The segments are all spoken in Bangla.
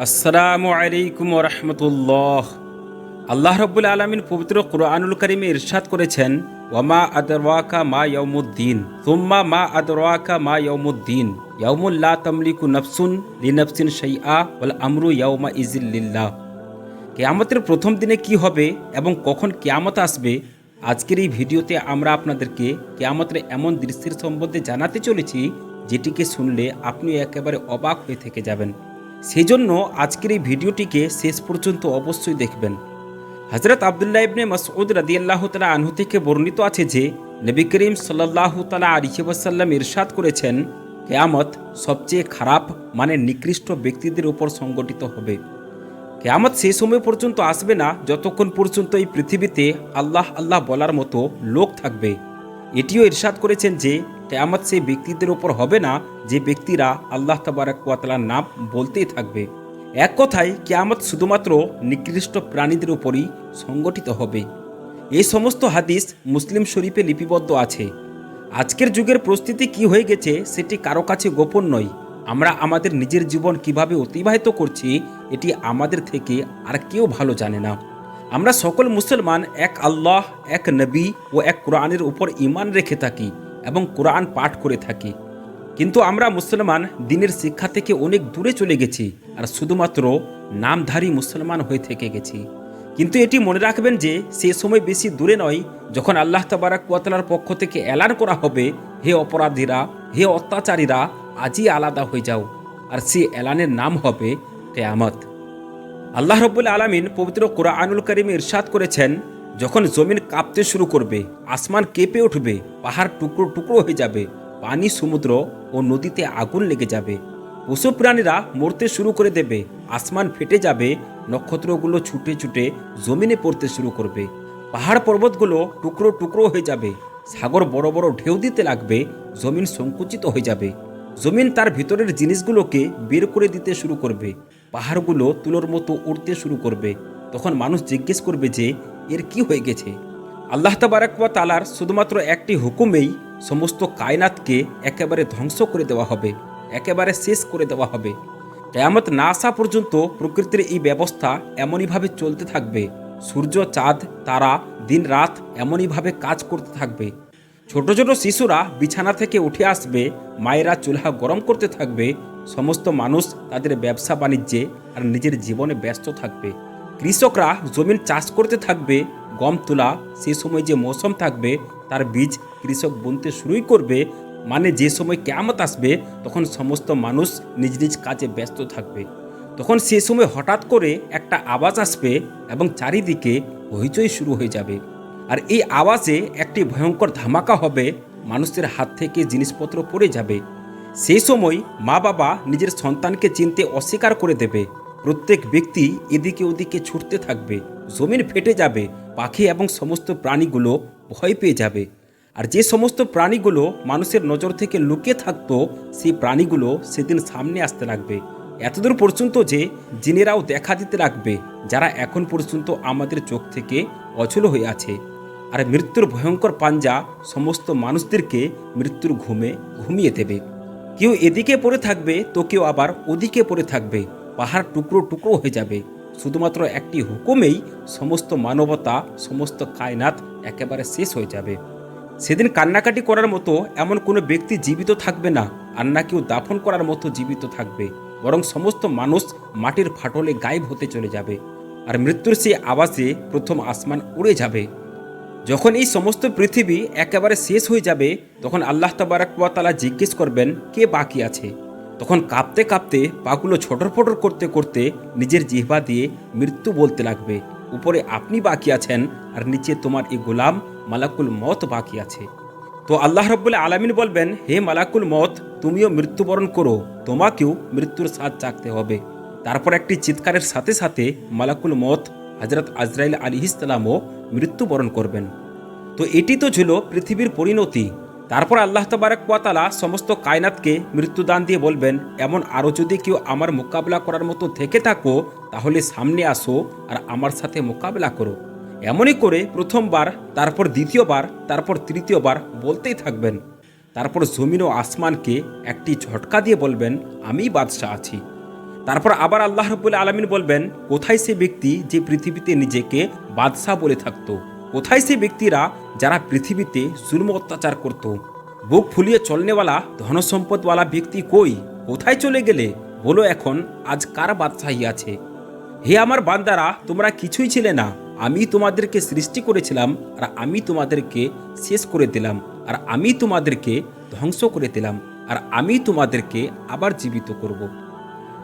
আসসালামু আলাইকুম রহমতুল্লাহ। আল্লাহ রব্বুল আলমিন পবিত্র কুরআনুল করিমে ইরশাদ করেছেন, ওয়ামা আদরওয়াকা মা ইয়ৌমুদ্দিন তুম্মা মা আদরওয়াকা মা ইয়ৌমুদ্দিন ইয়ৌমুল্লা তামলিকু নফসুন লিনফসিন শাইআ ওয়াল আমরু ইয়ৌমা ইজিল্লিল্লাহ কেয়ামতের প্রথম দিনে কি হবে এবং কখন কেয়ামত আসবে, আজকের এই ভিডিওতে আমরা আপনাদেরকে কেয়ামতের এমন দৃশ্যের সম্বন্ধে জানাতে চলেছি, যেটিকে শুনলে আপনি একেবারে অবাক হয়ে থেকে যাবেন। সেই জন্য আজকের এই ভিডিওটিকে শেষ পর্যন্ত অবশ্যই দেখবেন। হজরত আবদুল্লাহ ইবনে মাসউদ রাদিয়াল্লাহ তালা আনহু থেকে বর্ণিত আছে যে, নবী করিম সাল্লাহ তালা আলিহাসাল্লাম ইরশাদ করেছেন, কেয়ামত সবচেয়ে খারাপ মানে নিকৃষ্ট ব্যক্তিদের উপর সংগঠিত হবে। কেয়ামত সেই সময় পর্যন্ত আসবে না, যতক্ষণ পর্যন্ত এই পৃথিবীতে আল্লাহ আল্লাহ বলার মতো লোক থাকবে। এটিও ইরশাদ করেছেন যে, কেয়ামত সেই ব্যক্তিদের ওপর হবে না যে ব্যক্তিরা আল্লাহ তাবারাকালার নাম বলতেই থাকবে। এক কথায়, কেয়ামত শুধুমাত্র নিকৃষ্ট প্রাণীদের উপরই সংগঠিত হবে। এই সমস্ত হাদিস মুসলিম শরীফে লিপিবদ্ধ আছে। আজকের যুগের প্রস্তুতি কি হয়ে গেছে সেটি কারও কাছে গোপন নয়। আমরা আমাদের নিজের জীবন কীভাবে অতিবাহিত করছি, এটি আমাদের থেকে আর কেউ ভালো জানে না। আমরা সকল মুসলমান, এক আল্লাহ, এক নবী ও এক কোরআনের উপর ইমান রেখে থাকি এবং কোরআন পাঠ করে থাকি। কিন্তু আমরা মুসলমান দিনের শিক্ষা থেকে অনেক দূরে চলে গেছি আর শুধুমাত্র নামধারী মুসলমান হয়ে থেকে গেছি। কিন্তু এটি মনে রাখবেন যে, সে সময় বেশি দূরে নয়, যখন আল্লাহ তাবারাক ওয়াতালার পক্ষ থেকে এলান করা হবে, হে অপরাধীরা, হে অত্যাচারীরা, আজই আলাদা হয়ে যাও, আর সে এলানের নাম হবে কেয়ামত। আল্লাহ রব্বুল আলমিন পবিত্র কোরআনুল করিমে ইরশাদ করেছেন, যখন জমিন কাঁপতে শুরু করবে, আসমান কেঁপে উঠবে, পাহাড় টুকরো টুকরো হয়ে যাবে, পানি সমুদ্র ও নদীতে আগুন লেগে যাবে। পশু প্রাণীরা মরতে শুরু করে দেবে, আসমান ফেটে যাবে, নক্ষত্রগুলো ছুটে ছুটে জমিনে পড়তে শুরু করবে। পাহাড় পর্বতগুলো টুকরো টুকরো হয়ে যাবে, সাগর বড় বড় ঢেউ দিতে লাগবে, জমিন সংকুচিত হয়ে যাবে। জমিন তার ভিতরের জিনিসগুলোকে বের করে দিতে শুরু করবে। পাহাড়গুলো তুলোর মতো উড়তে শুরু করবে। তখন মানুষ জিজ্ঞেস করবে যে, এর কি হয়ে গেছে? আল্লাহ তাবারাকুয়া তালার শুধুমাত্র একটি হুকুমেই সমস্ত কায়নাতকে একেবারে ধ্বংস করে দেওয়া হবে, একেবারে শেষ করে দেওয়া হবে। কেয়ামত না আসা পর্যন্ত প্রকৃতির এই ব্যবস্থা এমনইভাবে চলতে থাকবে। সূর্য, চাঁদ, তারা, দিন, রাত এমনইভাবে কাজ করতে থাকবে। ছোট ছোট শিশুরা বিছানা থেকে উঠে আসবে, মায়েরা চুলহা গরম করতে থাকবে সমস্ত মানুষ তাদের ব্যবসা বাণিজ্যে আর নিজের জীবনে ব্যস্ত থাকবে। কৃষকরা জমিন চাষ করতে থাকবে, গম তোলা সে সময় যে মৌসুম থাকবে, তার বীজ কৃষক বুনতে শুরুই করবে। মানে যে সময় কেয়ামত আসবে, তখন সমস্ত মানুষ নিজ নিজ কাজে ব্যস্ত থাকবে। তখন সে সময় হঠাৎ করে একটা আওয়াজ আসবে এবং চারিদিকে হইচই শুরু হয়ে যাবে। আর এই আওয়াজে একটি ভয়ঙ্কর ধামাকা হবে, মানুষের হাত থেকে জিনিসপত্র পড়ে যাবে। সেই সময় মা বাবা নিজের সন্তানকে চিনতে অস্বীকার করে দেবে। প্রত্যেক ব্যক্তি এদিকে ওদিকে ছুটতে থাকবে, জমিন ফেটে যাবে, পাখি এবং সমস্ত প্রাণীগুলো ভয় পেয়ে যাবে। আর যে সমস্ত প্রাণীগুলো মানুষের নজর থেকে লুকিয়ে থাকতো, সেই প্রাণীগুলো সেদিন সামনে আসতে লাগবে। এতদূর পর্যন্ত যে জিনেরাও দেখা দিতে লাগবে, যারা এখন পর্যন্ত আমাদের চোখ থেকে অচল হয়ে আছে। আর মৃত্যুর ভয়ঙ্কর পাঞ্জা সমস্ত মানুষদেরকে মৃত্যুর ঘুমে ঘুমিয়ে দেবে। কেউ এদিকে পড়ে থাকবে, তো কেউ আবার ওদিকে পড়ে থাকবে। পাহাড় টুকরো টুকরো হয়ে যাবে। শুধুমাত্র একটি হুকুমেই সমস্ত মানবতা, সমস্ত কায়নাত একেবারে শেষ হয়ে যাবে। সেদিন কান্নাকাটি করার মতো এমন কোনো ব্যক্তি জীবিত থাকবে না, আর না কেউ দাফন করার মতো জীবিত থাকবে। বরং সমস্ত মানুষ মাটির ফাটলে গায়েব হতে চলে যাবে। আর মৃত্যুর সেই আওয়াজে প্রথম আসমান উড়ে যাবে। যখন এই সমস্ত পৃথিবী একেবারে শেষ হয়ে যাবে, তখন আল্লাহ তাবারাকালা জিজ্ঞেস করবেন, কে বাকি আছে? তখন কাঁপতে কাঁপতে পাগুলো ছটর ফটর করতে করতে নিজের জিহ্বা দিয়ে মৃত্যু বলতে লাগবে, উপরে আপনি বাকি আছেন আর নিচে তোমার এই গোলাম মালাকুল মত বাকি আছে। তো আল্লাহ রব্বুল্লা আলমিন বলবেন, হে মালাকুল মত তুমিও মৃত্যুবরণ করো, তোমাকেও মৃত্যুর স্বাদ চাকতে হবে। তারপর একটি চিৎকারের সাথে সাথে মালাকুল মত হজরত আজরাইল আলী ইসলামও মৃত্যুবরণ করবেন। তো এটি তো ছিল পৃথিবীর পরিণতি। তারপর আল্লাহ তবারকালা সমস্ত কায়নাতকে মৃত্যুদান দিয়ে বলবেন, এমন আরও যদি কেউ আমার মোকাবিলা করার মতো থেকে থাকো, তাহলে সামনে আসো আর আমার সাথে মোকাবিলা করো। এমনই করে প্রথমবার, তারপর দ্বিতীয়বার, তারপর তৃতীয়বার বলতেই থাকবেন। তারপর জমিন ও আসমানকে একটি ঝটকা দিয়ে বলবেন, আমি বাদশাহ আছি। তারপর আবার আল্লাহ রব্বুল আলমিন বলবেন, কোথায় সে ব্যক্তি যে পৃথিবীতে নিজেকে বাদশাহ বলে থাকত? কোথায় সে ব্যক্তিরা যারা পৃথিবীতে জুলম অত্যাচার করত? বুক ফুলিয়ে চলনেওয়ালা, ধনসম্পদওয়ালা ব্যক্তি কই? কোথায় চলে গেলে? বলো এখন, আজ কার বাদশাহী আছে? হে আমার বান্দারা, তোমরা কিছুই ছিলে না। আমি তোমাদেরকে সৃষ্টি করেছিলাম, আর আমি তোমাদেরকে শেষ করে দিলাম, আর আমি তোমাদেরকে ধ্বংস করে দিলাম, আর আমি তোমাদেরকে আবার জীবিত করব।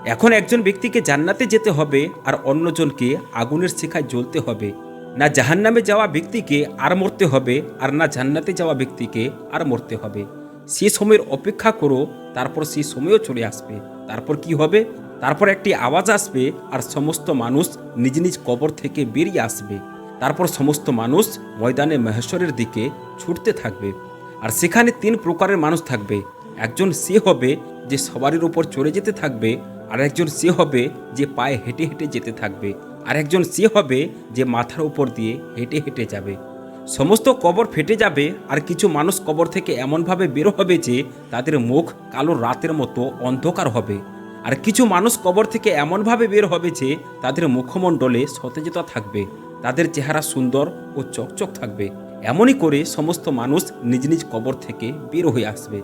এখন একজন ব্যক্তিকে জান্নাতে যেতে হবে আর অন্যজনকে আগুনের শিখায় জ্বলতে হবে। না জাহান্নামে যাওয়া ব্যক্তিকে আর মরতে হবে আর না জান্নাতে যাওয়া ব্যক্তিকে আর মরতে হবে। সে সময়ের অপেক্ষা করো, তারপর সেই সময়ও চলে আসবে। তারপর কি হবে? তারপর একটি আওয়াজ আসবে আর সমস্ত মানুষ নিজ নিজ কবর থেকে বেরিয়ে আসবে। তারপর সমস্ত মানুষ ময়দানে মহেশ্বরের দিকে ছুটতে থাকবে। আর সেখানে তিন প্রকারের মানুষ থাকবে। একজন সে হবে যে সবারির উপর চলে যেতে থাকবে আর একজন সে হবে যে পায়ে হেঁটে হেঁটে যেতে থাকবে। আর একজন সে হবে যে মাথার উপর দিয়ে হেঁটে হেঁটে যাবে। সমস্ত কবর ফেটে যাবে আর কিছু মানুষ কবর থেকে এমনভাবে বের হবে যে তাদের মুখ কালো রাতের মতো অন্ধকার হবে। আর কিছু মানুষ কবর থেকে এমনভাবে বের হবে যে তাদের মুখমণ্ডলে সতেজতা থাকবে, তাদের চেহারা সুন্দর ও চকচক থাকবে। এমনই করে সমস্ত মানুষ নিজ নিজ কবর থেকে বের হয়ে আসবে।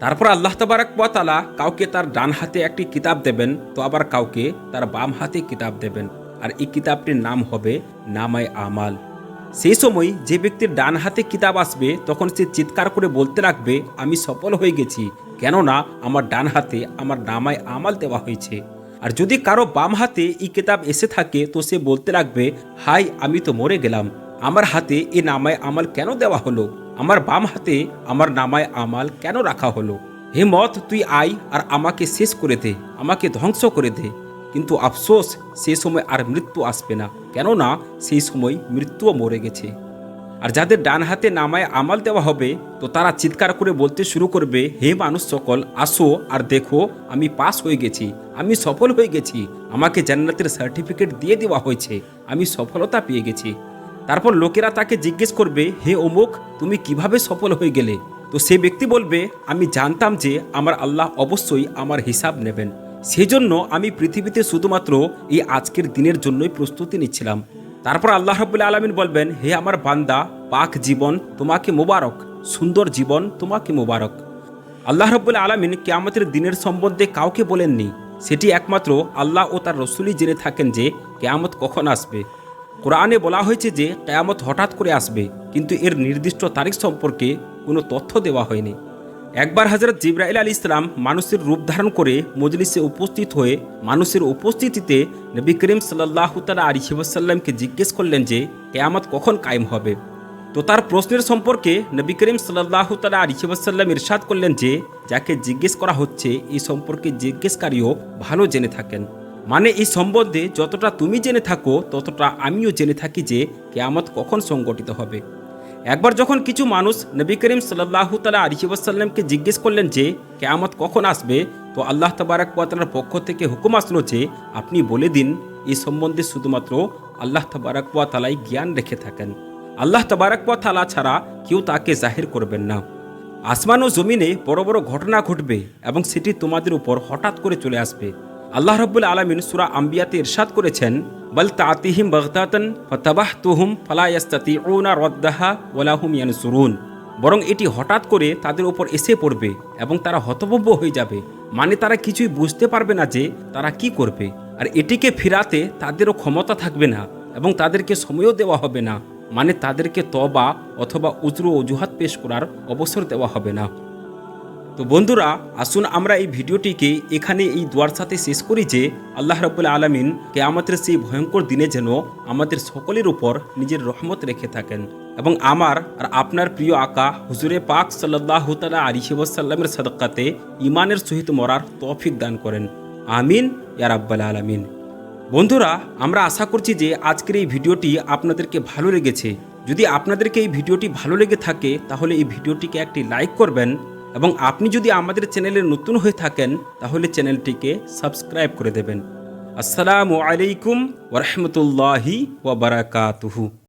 তারপর আল্লাহ তবারক তালা কাউকে তার ডান হাতে একটি কিতাব দেবেন, তো আবার কাউকে তার বাম হাতে কিতাব দেবেন। আর এই কিতাবটির নাম হবে নামায় আমাল। সেই সময় যে ব্যক্তির ডান হাতে কিতাব আসবে, তখন সে চিৎকার করে বলতে লাগবে, আমি সফল হয়ে গেছি, কেননা আমার ডান হাতে আমার নামায় আমাল দেওয়া হয়েছে। আর যদি কারও বাম হাতে এই কিতাব এসে থাকে, তো সে বলতে লাগবে হাই আমি তো মরে গেলাম। আমার হাতে এ নামায় আমাল কেন দেওয়া হলো? আমার বাম হাতে আমার নামায় আমাল কেন রাখা হলো? হে মত, তুই আয় আর আমাকে শেষ করে দে, আমাকে ধ্বংস করে দে। কিন্তু আফসোস, সে সময় আর মৃত্যু আসবে না। কেননা, সেই সময় মৃত্যুও মরে গেছে। আর যাদের ডান হাতে নামায় আমাল দেওয়া হবে, তো তারা চিৎকার করে বলতে শুরু করবে, হে মানুষ সকল, আসো আর দেখো, আমি পাস হয়ে গেছি, আমি সফল হয়ে গেছি, আমাকে জান্নাতের সার্টিফিকেট দিয়ে দেওয়া হয়েছে, আমি সফলতা পেয়ে গেছি। তারপর লোকেরা তাকে জিজ্ঞেস করবে, হে অমুক, তুমি কীভাবে সফল হয়ে গেলে? তো সে ব্যক্তি বলবে, আমি জানতাম যে আমার আল্লাহ অবশ্যই আমার হিসাব নেবেন। সেজন্য আমি পৃথিবীতে শুধুমাত্র এই আজকের দিনের জন্যই প্রস্তুতি নিচ্ছিলাম। তারপর আল্লাহ রবুল্লা আলমিন বলবেন, হে আমার বান্দা, পাক জীবন তোমাকে মোবারক, সুন্দর জীবন তোমাকে মোবারক। আল্লাহ রব্বুল আলমিন কেয়ামতের দিনের সম্বন্ধে কাউকে বলেননি। সেটি একমাত্র আল্লাহ ও তার রসুলই জেনে থাকেন যে কেয়ামত কখন আসবে। কোরআনে বলা হয়েছে যে, কেয়ামত হঠাৎ করে আসবে, কিন্তু এর নির্দিষ্ট তারিখ সম্পর্কে কোনো তথ্য দেওয়া হয়নি। একবার হজরত জিব্রাইল আলী ইসলাম মানুষের রূপ ধারণ করে মজলিসে উপস্থিত হয়ে মানুষের উপস্থিতিতে নবী করিম সাল্লাহ তালা আলী শিবসাল্লামকে জিজ্ঞেস করলেন যে, কেয়ামত কখন কায়েম হবে? তো তার প্রশ্নের সম্পর্কে নবী করিম সাল্লাহ তালা আলী শিবসাল্লাম ইরশাদ করলেন যে, যাকে জিজ্ঞেস করা হচ্ছে, এই সম্পর্কে জিজ্ঞেসকারীও ভালো জেনে থাকেন। মানে এই সম্বন্ধে যতটা তুমি জেনে থাকো, ততটা আমিও জেনে থাকি যে কেয়ামত কখন সংগঠিত হবে। একবার যখন কিছু মানুষ নবী করিম সাল্লাহ তালা আলিবাসাল্লামকে জিজ্ঞেস করলেন যে, কেয়ামত কখন আসবে? তো আল্লাহ তবারক ওয়াতালার পক্ষ থেকে হুকুম আসলো যে, আপনি বলে দিন এই সম্বন্ধে শুধুমাত্র আল্লাহ তবারক তালাই জ্ঞান রেখে থাকেন। আল্লাহ তবারক তালা ছাড়া কেউ তাকে জাহির করবেন না। আসমান ও জমিনে বড় বড় ঘটনা ঘটবে এবং সেটি তোমাদের উপর হঠাৎ করে চলে আসবে। আল্লাহ রব্বুল আলমিন সুরা আম্বিয়াতে ইরশাদ করেছেন, বল তাতিহিম বগতাতন ফতাবাহ তুহুম ফালায়াস্তাতি ওনা রদ্দাহা ওলাহুম ইয়ানসুরুন। বরং এটি হঠাৎ করে তাদের ওপর এসে পড়বে এবং তারা হতভব্য হয়ে যাবে। মানে তারা কিছুই বুঝতে পারবে না যে তারা কি করবে। আর এটিকে ফিরাতে তাদেরও ক্ষমতা থাকবে না এবং তাদেরকে সময়ও দেওয়া হবে না। মানে তাদেরকে তবা অথবা উজরু অজুহাত পেশ করার অবসর দেওয়া হবে না। তো বন্ধুরা, আসুন আমরা এই ভিডিওটিকে এখানে এই দোয়ার সাথে শেষ করি যে আল্লাহ রবুল্লা আলমিন কেয়ামতের সেই ভয়ঙ্কর দিনে যেন আমাদের সকলের উপর নিজের রহমত রেখে থাকেন এবং আমার আর আপনার প্রিয় আকা হুজুরে পাক সাল্লাহ তালা আলিহিবাসাল্লামের সদকাতে ইমানের সহিত মরার তৌফিক দান করেন। আমিন ইয়ার আব্বাল আলমিন। বন্ধুরা, আমরা আশা করছি যে আজকের এই ভিডিওটি আপনাদেরকে ভালো লেগেছে। যদি আপনাদেরকে এই ভিডিওটি ভালো লেগে থাকে, তাহলে এই ভিডিওটিকে একটি লাইক করবেন এবং আপনি যদি আমাদের চ্যানেলে নতুন হয়ে থাকেন, তাহলে চ্যানেলটিকে সাবস্ক্রাইব করে দেবেন। আসসালামু আলাইকুম ওরহমতুল্লাহি ওবরাকাতুহু